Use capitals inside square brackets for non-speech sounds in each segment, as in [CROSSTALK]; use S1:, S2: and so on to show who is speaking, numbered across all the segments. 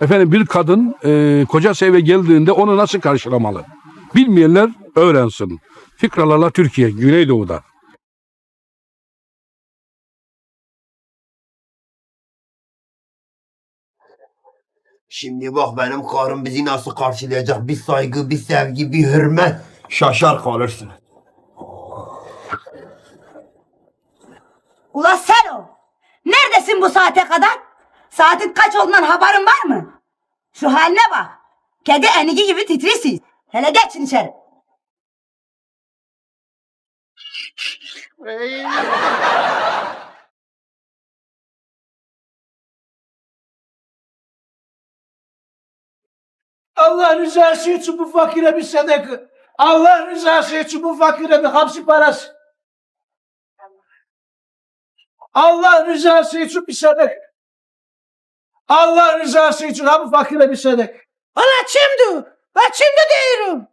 S1: Efendim bir kadın e, kocası eve geldiğinde onu nasıl karşılamalı? Bilmeyenler öğrensin. Fikralarla Türkiye, Güneydoğu'da.
S2: Şimdi bak benim karım bizi nasıl karşılayacak. Bir saygı, bir sevgi, bir hürmet. Şaşar kalırsın.
S3: Ula sen o. Neredesin bu saate kadar? Saatin kaç olduğundan haberin var mı? Şu haline bak. Kedi enigi gibi titriyorsun. Hele geçin içeri.
S4: Allah rızası için bu fakire bir sadaka. Allah rızası için bu fakire bir hapsi parası. Allah rızası için bir sadaka. Allah rızası için ha bu fakire bir sadaka. Ana kimdi? Ben kimdi diyorum.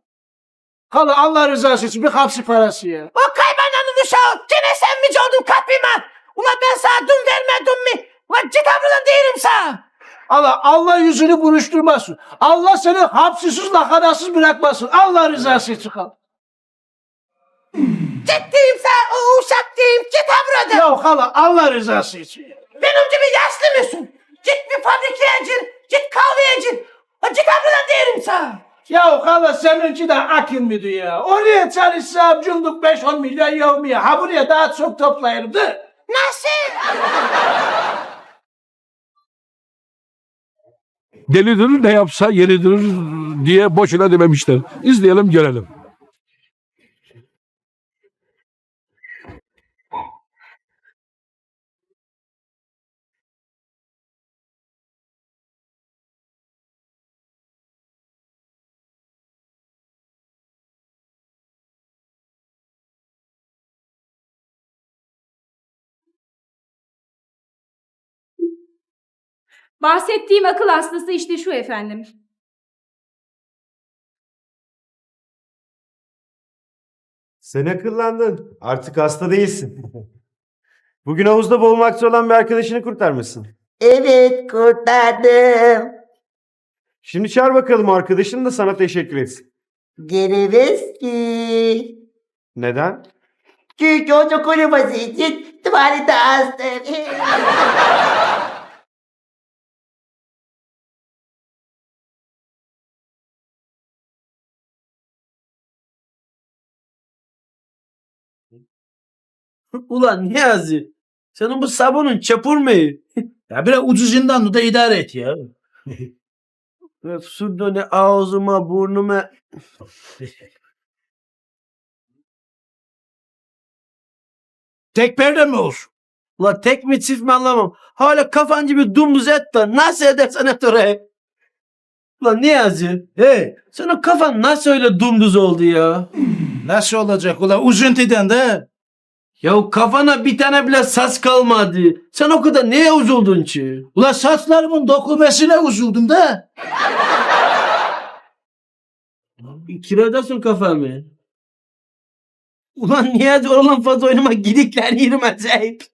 S4: Hala Allah rızası için bir hapsi parası ya. O kaybananın uşağı. Gene sen mi oldun kapıma? Ulan ben sana dün vermedim mi? Ulan git buradan değilim sana. Allah Allah yüzünü buruşturmasın. Allah seni hapsisiz lakatasız bırakmasın. Allah rızası için kal.
S3: Ciddiyim sen o uşak diyeyim. Git ha buradan.
S4: Ya hala Allah rızası için.
S3: Benim gibi yaşlı mısın? Git bir fabrikaya gir. Git kahveye. Ha, Git ha buradan diyelim sana.
S4: Ya hala seninki de akıl mıydı ya? Oraya çalışsam cunduk 5-10 milyon yevmiye. Ha buraya daha çok toplayırım da.
S3: Nasıl?
S1: Delidir ne yapsa yeridir diye boşuna dememişler. İzleyelim görelim.
S5: Bahsettiğim akıl hastası işte şu efendim.
S6: Sen akıllandın. Artık hasta değilsin. [LAUGHS] Bugün havuzda boğulmakta olan bir arkadaşını kurtarmışsın.
S3: Evet kurtardım.
S6: Şimdi çağır bakalım arkadaşın da sana teşekkür etsin.
S3: Gelemez ki.
S6: Neden?
S3: Çünkü o çok uyuması için tuvalete astım. [LAUGHS] [LAUGHS]
S7: Ulan Niyazi. Senin bu sabunun çapur mu? [LAUGHS]
S4: Ya biraz ucuzundan da idare et ya. [LAUGHS]
S7: Sürdü ne ağzıma burnuma.
S4: Tek perde mi olsun?
S7: Ulan tek mi çift mi anlamam. Hala kafan gibi dumuz et de nasıl edersen et oraya. Ulan Niyazi. Hey senin kafan nasıl öyle dumduz oldu ya?
S4: Nasıl olacak ula üzüntüden de.
S7: Ya kafana bir tane bile sas kalmadı. Sen o kadar neye uzuldun ki?
S4: Ula saçlarımın dokumesine üzüldüm de.
S7: Kiradasın kafamı. Ulan Niyazi oradan fazla oynama gidikler yürümeyecek.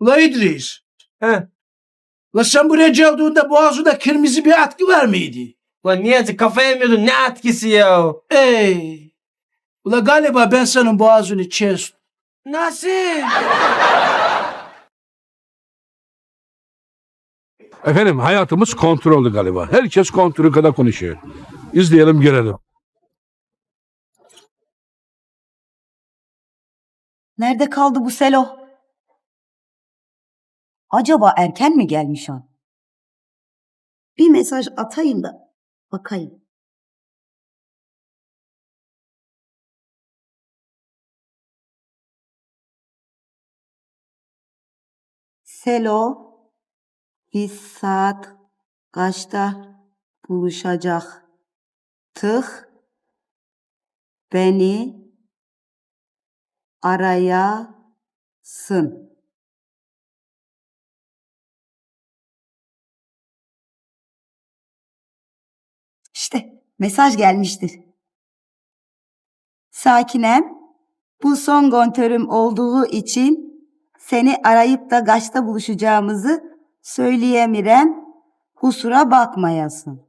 S4: Ula İdris.
S7: He.
S4: Ula sen buraya geldiğinde boğazında kırmızı bir atkı var mıydı?
S7: Ulan Niyazi kafaya yemiyordun ne etkisi ya?
S4: Ey. Ula galiba ben senin boğazını kestim.
S7: Nasıl?
S1: Efendim hayatımız kontrollü galiba. Herkes kontrolü kadar konuşuyor. İzleyelim görelim.
S3: Nerede kaldı bu Selo? Acaba erken mi gelmiş o? Bir mesaj atayım da bakayım. Selo biz saat kaçta buluşacak? Tık beni arayasın. İşte mesaj gelmiştir. Sakinem, bu son kontörüm olduğu için seni arayıp da kaçta buluşacağımızı söyleyemirem. Kusura bakmayasın.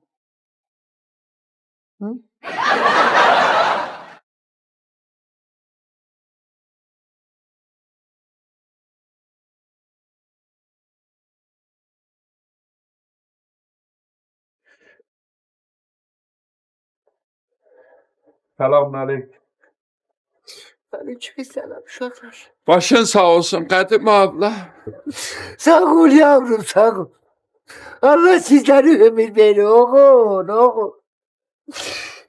S8: Başın sağ olsun Kadime abla. [LAUGHS]
S9: Sağ ol yavrum sağ ol. Allah sizden ömür verir oğul oğul.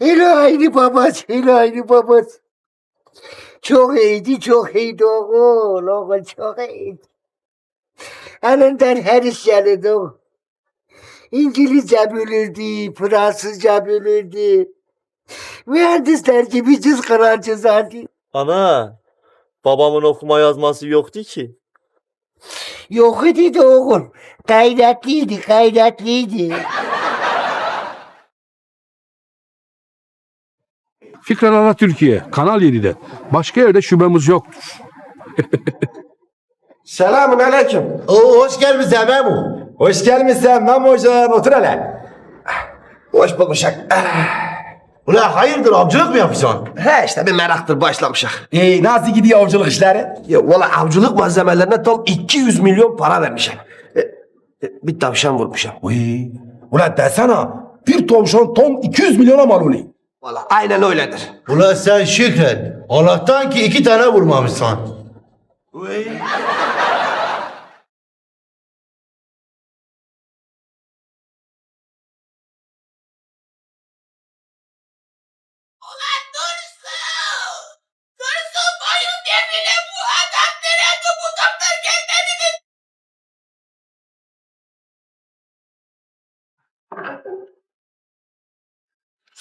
S9: Aynı babası aynı babası. Çok iyiydi çok iyiydi oğul oğul çok iyiydi. Elinden her iş gelirdi oğul. İngilizce bilirdi, Fransızca bilirdi. Mühendisler gibi cızkıran çizerdi.
S10: Ana, babamın okuma yazması yoktu ki.
S9: Yok idi oğul. Gayretliydi, gayretliydi.
S1: Fikralarla Türkiye, Kanal 7'de. Başka yerde şubemiz yoktur. [LAUGHS]
S6: Selamun aleyküm.
S2: Oo, hoş gelmişsin Memo.
S6: Hoş gelmişsin Memo hocam otur hele.
S2: Hoş bulmuşak. Ulan hayırdır avcılık mı yapıyorsun? He işte bir meraktır başlamışak.
S6: Ee, nasıl gidiyor avcılık işleri?
S2: Ya valla avcılık malzemelerine tam 200 milyon para vermişim. E, e, bir tavşan vurmuşum.
S6: Uy. Ulan desene bir tavşan ton 200 milyona mal oluyor.
S2: Valla aynen öyledir.
S11: Ulan sen şükret. Allah'tan ki iki tane vurmamışsın.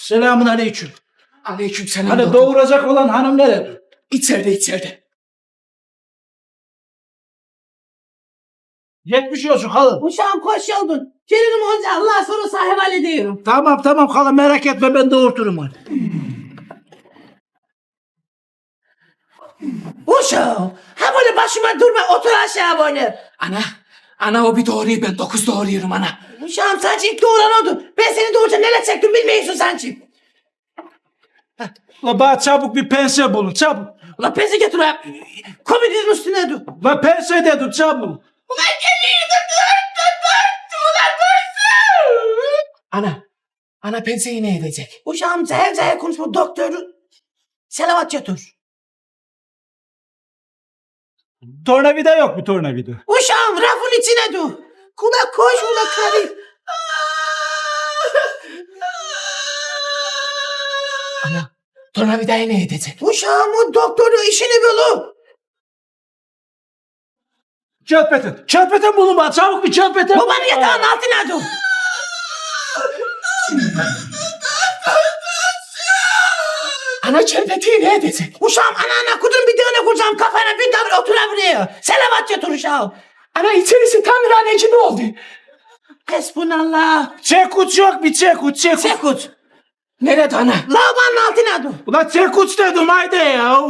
S4: Selamun aleyküm.
S7: Aleykümselam.
S4: Hani
S7: doktor.
S4: doğuracak olan hanım nerede?
S7: İçeride içeride.
S4: Yetmiş olsun halım.
S3: Uşağım hoş geldin. Gelirim onca Allah sonra sahip hallediyorum.
S4: Tamam tamam halım merak etme ben doğurturum onu.
S3: Uşağım ha böyle başıma durma otur aşağı böyle.
S7: Ana, ana o bir doğruyu ben dokuz doğruyorum ana.
S3: Uşağım sadece ilk doğuran oldu. Ben seni doğuracağım neler çektim bilmiyorsun sanki.
S4: La bana çabuk bir pense bulun çabuk.
S3: Ulan pezi getir ha. Komedinin üstüne dur.
S4: La pense dedim çabuk.
S7: Ana, ana penseyi ne edecek?
S3: Uşağım zehir zehir konuşma doktoru. Selavat götür.
S4: Tornavida yok mu tornavida?
S3: Uşağım rafın içine dur. Kula koş ula karı.
S7: Ana, tornavidayı ne edecek?
S3: Uşağım o doktoru işini bulur.
S4: Çöpeten. Çöpeten bulun bana çabuk bir çöpeten.
S3: Babanın yatağın altına dur.
S7: Ana çelpetiyi ne edecek?
S3: Uşağım anana kudurun bir tane kuracağım kafana bir tane otur ha buraya. Selavat götür uşağım.
S7: Ana içerisi tamirhane gibi oldu.
S3: Hasbunallah.
S4: Çekuç yok bir çekuç çekuç.
S3: Sekut.
S7: Nerede ana?
S3: Lavabonun altına dur.
S4: Ulan çekuç dedim haydi ya.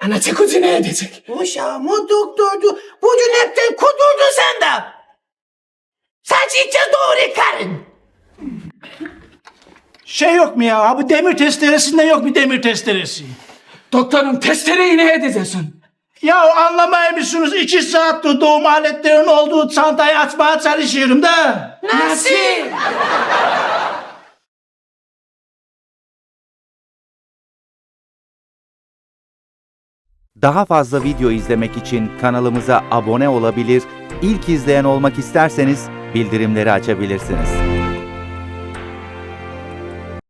S7: Ana çekucu ne edecek?
S3: Uşağım o doktordu. Bugün hepten kudurdun sen de. Sadece içeceğiz doğru karın.
S4: Şey yok mu ya? Ha bu demir testeresinde yok bir demir testeresi.
S7: Doktorum testereyi ne edeceksin?
S4: Ya anlamaya mısınız? İki saattir doğum aletlerinin olduğu çantayı açmaya çalışıyorum da.
S3: Nasıl?
S12: Daha fazla video izlemek için kanalımıza abone olabilir, ilk izleyen olmak isterseniz bildirimleri açabilirsiniz.